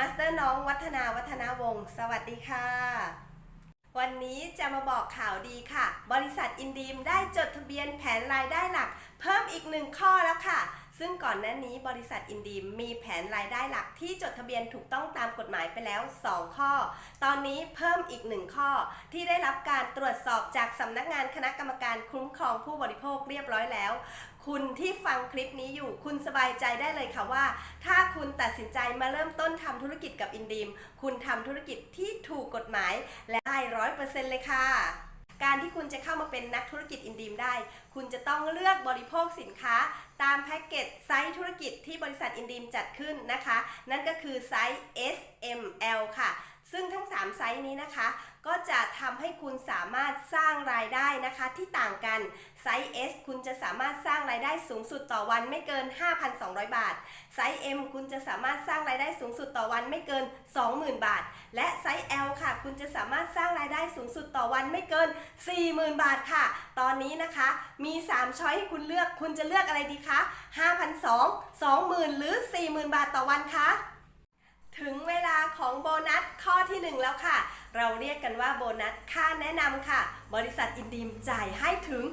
มาสเตอร์น้องวัฒนาวัฒนาวงศ์สวัสดีค่ะ วันนี้จะมาบอกข่าวดีค่ะ บริษัทอินดีมได้จดทะเบียนแผนรายได้หลัก เพิ่มอีกหนึ่งข้อแล้วค่ะ ซึ่งก่อนหน้านี้บริษัทอินดีมมีแผนรายได้หลักที่จดทะเบียนถูกต้องตามกฎหมายไปแล้ว 2 ข้อ ตอนนี้เพิ่มอีกหนึ่งข้อ ที่ได้รับการตรวจสอบจากสำนักงานคณะกรรมการคุ้มครองผู้บริโภคเรียบร้อยแล้ว คุณที่ฟังคลิปนี้อยู่คุณสบายใจได้เลยค่ะว่า ถ้าคุณตัดสินใจมาเริ่มต้นทำธุรกิจกับอินดีมคุณทำธุรกิจที่ถูกกฎหมายและได้ร้อยเปอร์เซ็นต์เลยค่ะ การที่คุณจะเข้ามาเป็นนักธุรกิจอินดีมได้ คุณจะต้องเลือกบริโภคสินค้า ตามแพ็กเกจไซส์ธุรกิจที่บริษัทอินดีมจัดขึ้นนะคะ นั่นก็คือไซส์ S M L ค่ะ ซึ่งทั้ง 3 ไซส์นี้นะคะ ก็จะทำให้คุณสามารถสร้างรายได้นะคะ ที่ต่างกันไซส์ S คุณจะสามารถสร้างรายได้สูงสุดต่อวันไม่เกิน 5,200 บาท ไซส์ M คุณจะสามารถสร้างรายได้สูงสุดต่อวันไม่เกิน 20,000 บาท และไซส์ L ค่ะ คุณจะสามารถสร้างรายได้สูงสุดต่อวันไม่เกิน 40,000 บาทค่ะ ตอนนี้นะคะมี 3 ช้อยให้คุณเลือกคุณจะเลือกอะไรดีคะ5,200 20,000 หรือ 40,000 บาทต่อวันคะ ถึงเวลาของโบนัสข้อที่ 1 แล้วค่ะ เราเรียกกันว่าโบนัสค่าแนะนำค่ะ บริษัทอินดีมจ่ายให้ถึง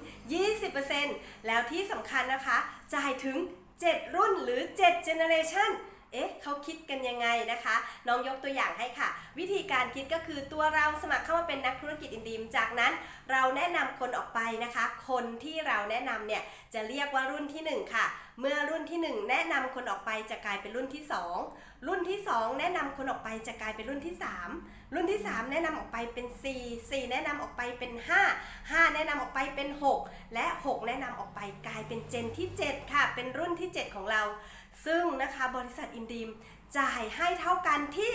20%แล้วที่สำคัญนะคะ จ่ายถึง 7 รุ่นหรือ 7 generation เอ๊ะเขาคิดกันยังไงนะคะ น้องยกตัวอย่างให้ค่ะ วิธีการคิดก็คือตัวเราสมัครเข้ามาเป็นนักธุรกิจอินดีม จากนั้นเราแนะนำคนออกไปนะคะ คนที่เราแนะนำเนี่ยจะเรียกว่ารุ่นที่ 1 ค่ะ เมื่อรุ่นที่ 1 แนะนำคนออกไปจะกลายเป็นรุ่นที่ 2 รุ่นที่ 2 แนะนำคนออกไปจะกลายเป็นรุ่นที่ 3 รุ่นที่ 3 แนะนำออกไปเป็น 4 4 แนะนำออกไปเป็น 5 5 แนะนำออกไปเป็น 6 และ 6 แนะนำออกไปกลายเป็นเจนที่ 7 ค่ะ เป็นรุ่นที่ 7 ของเรา ซึ่งนะคะบริษัทอินดีมจ่ายให้เท่ากันที่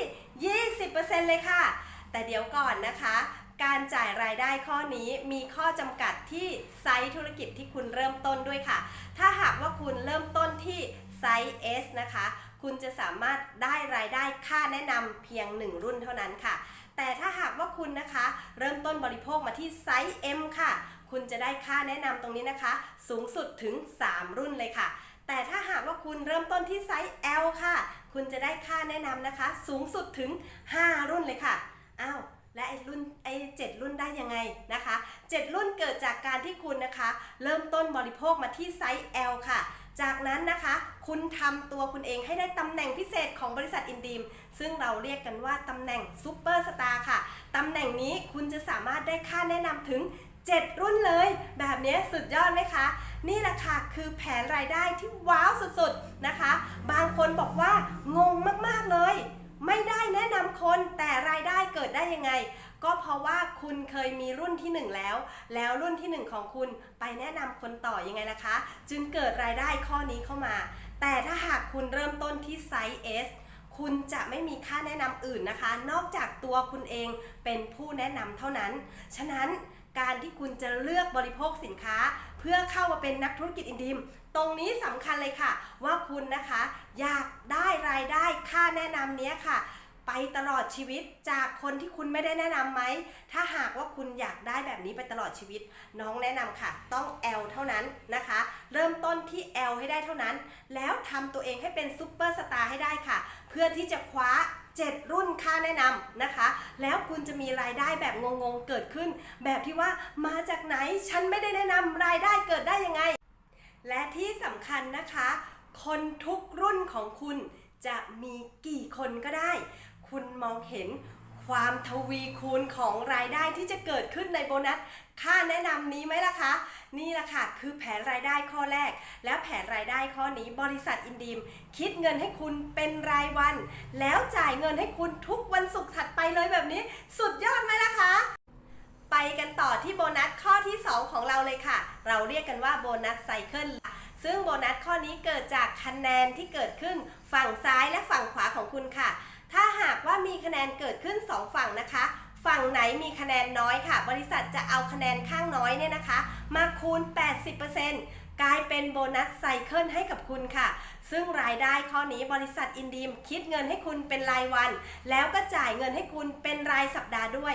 20%เลยค่ะ แต่เดี๋ยวก่อนนะคะ การจ่ายรายได้ข้อนี้มีข้อจำกัดที่ไซส์ธุรกิจที่คุณเริ่มต้นด้วยค่ะ ถ้าหากว่าคุณเริ่มต้นที่ไซส์ S นะคะ คุณจะสามารถได้รายได้ค่าแนะนำเพียง 1 รุ่นเท่านั้นค่ะ แต่ถ้าหากว่าคุณนะคะ เริ่มต้นบริโภคมาที่ไซส์ M ค่ะ คุณจะได้ค่าแนะนำตรงนี้นะคะ สูงสุดถึง 3 รุ่นเลยค่ะ แต่ถ้าหากว่าคุณเริ่มต้นที่ไซส์ L ค่ะ คุณจะได้ค่าแนะนำนะคะ สูงสุดถึง 5 รุ่นเลยค่ะ อ้าว และไอ้รุ่นไอ้เรุ่นได้ยังไงนะคะเจ็ดรุ่นเกิดจากการที่คุณนะคะ เริ่มต้นบริโภคมาที่ไซส์ L ค่ะจากนั้นนะคะ คุณทำตัวคุณเองให้ได้ตำแหน่งพิเศษของบริษัทอินดีม ซึ่งเราเรียกกันว่าตำแหน่งซูเปอร์สตาร์ค่ะตำแหน่งนี้คุณจะสามารถได้ค่าแนะนำถึง 7 รุ่นเลย แบบนี้สุดยอดไหมคะ นี่แหละค่ะคือแผนรายได้ที่ว้าวสุดๆนะคะ บางคนบอกว่างงมากๆเลย ไม่ได้แนะนำคนแต่รายได้เกิดได้ยังไง ก็เพราะว่าคุณเคยมีรุ่นที่ 1 แล้ว แล้วรุ่นที่ 1 ของคุณไปแนะนำคนต่อยังไงล่ะคะ จึงเกิดรายได้ข้อนี้เข้ามา แต่ถ้าหากคุณเริ่มต้นที่ไซส์ S คุณจะไม่มีค่าแนะนำอื่นนะคะ นอกจากตัวคุณเองเป็นผู้แนะนำเท่านั้น ฉะนั้น การที่คุณจะเลือกบริโภคสินค้า เพื่อเข้ามาเป็นนักธุรกิจอินดิม ตรงนี้สำคัญเลยค่ะ ว่าคุณนะคะ อยากได้รายได้ค่าแนะนำเนี้ยค่ะ ไปตลอดชีวิตจากคนที่คุณไม่ได้แนะนำไหม ถ้าหากว่าคุณอยากได้แบบนี้ไปตลอดชีวิต น้องแนะนำค่ะ ต้อง L เท่านั้นนะคะ เริ่มต้นที่ L ให้ได้เท่านั้น แล้วทำตัวเองให้เป็นซูเปอร์สตาร์ให้ได้ค่ะ เพื่อที่จะคว้า 7 รุ่นค่าแนะนำนะคะ แล้วคุณจะมีรายได้แบบงงๆเกิดขึ้น แบบที่ว่ามาจากไหนฉันไม่ได้แนะนำรายได้เกิดได้ยังไง และที่สำคัญนะคะ คนทุกรุ่นของคุณ จะมีกี่คนก็ได้ คุณมองเห็นความทวีคูณของรายได้ที่จะเกิดขึ้นในโบนัส ค่าแนะนำนี้ไหมล่ะคะ นี่แหละค่ะ คือแผนรายได้ข้อแรก และแผนรายได้ข้อนี้บริษัทอินดีม คิดเงินให้คุณเป็นรายวัน แล้วจ่ายเงินให้คุณทุกวันศุกร์ถัดไปเลยแบบนี้ สุดยอดไหมล่ะคะ ไปกันต่อที่โบนัสข้อที่ 2 ของเราเลยค่ะ เราเรียกกันว่าโบนัสไซเคิล ซึ่งโบนัสข้อนี้เกิดจากคะแนนที่เกิดขึ้นฝั่งซ้ายและฝั่งขวาของคุณค่ะ ถ้าหากว่ามีคะแนนเกิดขึ้น 2 ฝั่งนะคะ ฝั่งไหนมีคะแนนน้อยค่ะ บริษัทจะเอาคะแนนข้างน้อยเนี่ยนะคะ มาคูณ 80%กลายเป็นโบนัสไซเคิลให้กับคุณค่ะ ซึ่งรายได้ข้อนี้บริษัทอินดีมคิดเงินให้คุณเป็นรายวัน แล้วก็จ่ายเงินให้คุณเป็นรายสัปดาห์ด้วย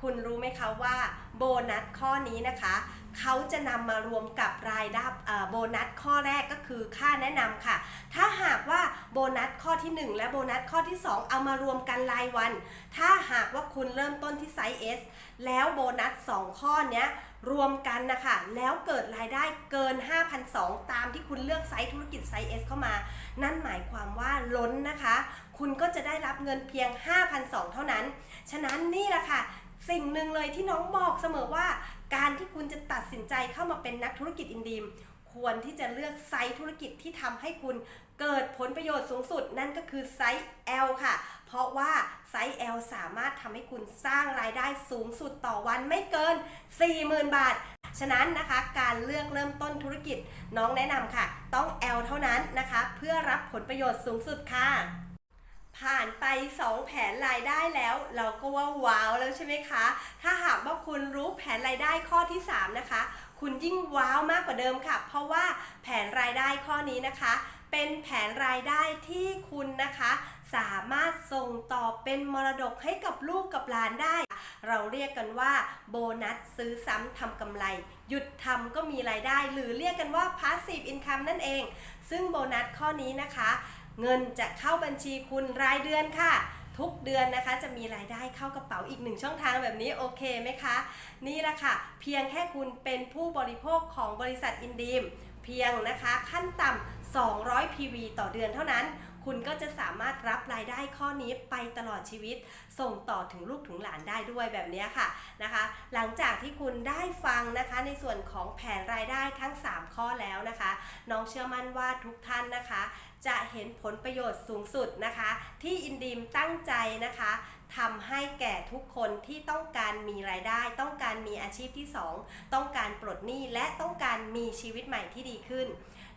คุณรู้ไหมคะว่าโบนัสข้อนี้นะคะ เขาจะนำมารวมกับรายได้โบนัสข้อแรกก็คือค่าแนะนำค่ะ ถ้าหากว่าโบนัสข้อที่ 1 และโบนัสข้อที่ 2 เอามารวมกันรายวัน ถ้าหากว่าคุณเริ่มต้นที่ไซส์ S แล้วโบนัส 2 ข้อเนี้ยรวมกันนะคะ แล้วเกิดรายได้เกิน5,200ตามที่คุณเลือกไซส์ธุรกิจไซส์ S เข้ามา นั่นหมายความว่าล้นนะคะ คุณก็จะได้รับเงินเพียง5,200เท่านั้น ฉะนั้นนี่แหละค่ะ สิ่งหนึ่งเลยที่น้องบอกเสมอว่า การที่คุณจะตัดสินใจเข้ามาเป็นนักธุรกิจอินดีมควรที่จะเลือกไซส์ธุรกิจที่ทำให้คุณเกิดผลประโยชน์สูงสุดนั่นก็คือไซส์ L ค่ะ เพราะว่าไซส์ L สามารถทำให้คุณสร้างรายได้สูงสุดต่อวันไม่เกิน 40,000 บาท ฉะนั้นนะคะการเลือกเริ่มต้นธุรกิจน้องแนะนำค่ะ ต้อง L เท่านั้นนะคะ เพื่อรับผลประโยชน์สูงสุดค่ะ ผ่านไป 2 แผนรายได้แล้ว เราก็ว่าว้าวแล้วใช่ไหมคะ ถ้าหากว่าคุณรู้แผนรายได้ข้อที่ 3 นะคะ คุณยิ่งว้าวมากกว่าเดิมค่ะ เพราะว่าแผนรายได้ข้อนี้นะคะ เป็นแผนรายได้ที่คุณนะคะ สามารถส่งต่อเป็นมรดกให้กับลูกกับหลานได้ เราเรียกกันว่าโบนัสซื้อซ้ำทำกำไร หยุดทำก็มีรายได้ หรือเรียกกันว่า passive income นั่นเอง ซึ่งโบนัสข้อนี้นะคะ เงินจะเข้าบัญชีคุณรายเดือนค่ะ ทุกเดือนนะคะ จะมีรายได้เข้ากระเป๋าอีกหนึ่งช่องทางแบบนี้โอเคไหมคะ นี่แหละค่ะ เพียงแค่คุณเป็นผู้บริโภคของบริษัทอินดีม เพียงนะคะ ขั้นต่ำ200 PV ต่อเดือนเท่านั้น คุณก็จะสามารถรับรายได้ข้อนี้ไปตลอดชีวิต ส่งต่อถึงลูกถึงหลานได้ด้วยแบบนี้ค่ะนะคะ หลังจากที่คุณได้ฟังนะคะในส่วนของแผนรายได้ทั้ง 3 ข้อแล้วนะคะ น้องเชื่อมั่นว่าทุกท่านนะคะ จะเห็นผลประโยชน์สูงสุดนะคะ ที่อินดีมตั้งใจนะคะ ทำให้แก่ทุกคนที่ต้องการมีรายได้ ต้องการมีอาชีพที่ 2 ต้องการปลดหนี้และต้องการมีชีวิตใหม่ที่ดีขึ้น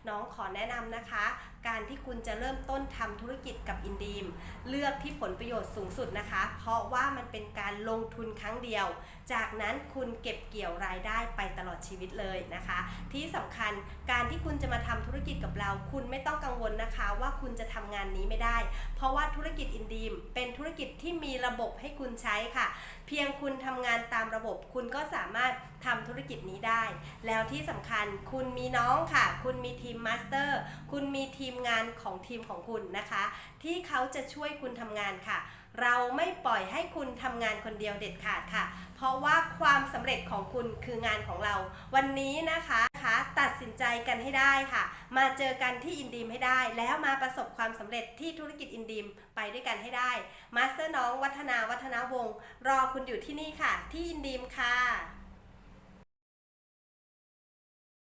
น้องขอแนะนำนะคะ การที่คุณจะเริ่มต้นทำธุรกิจกับอินดีม เลือกที่ผลประโยชน์สูงสุดนะคะ เพราะว่ามันเป็นการลงทุนครั้งเดียว จากนั้นคุณเก็บเกี่ยวรายได้ไปตลอดชีวิตเลยนะคะ ที่สำคัญการที่คุณจะมาทำธุรกิจกับเรา คุณไม่ต้องกังวลนะคะ ว่าคุณจะทำงานนี้ไม่ได้ เพราะว่าธุรกิจอินดีมเป็นธุรกิจที่มีระบบให้คุณใช้ค่ะ เพียงคุณทำงานตามระบบ คุณก็สามารถทำธุรกิจนี้ได้ แล้วที่สำคัญคุณมีน้องค่ะ คุณมีทีมมาสเตอร์ คุณมีทีมงานของทีมของคุณนะคะ ที่เขาจะช่วยคุณทำงานค่ะ เราไม่ปล่อยให้คุณทำงานคนเดียวเด็ดขาดค่ะ เพราะว่าความสำเร็จของคุณคืองานของเรา วันนี้นะคะคะตัดสินใจกันให้ได้ค่ะ มาเจอกันที่อินดีมให้ได้ แล้วมาประสบความสำเร็จที่ธุรกิจอินดีมไปด้วยกันให้ได้มาสเตอร์น้องวัฒนาวัฒนาวงศ์รอคุณอยู่ที่นี่ค่ะ ที่อินดีมค่ะ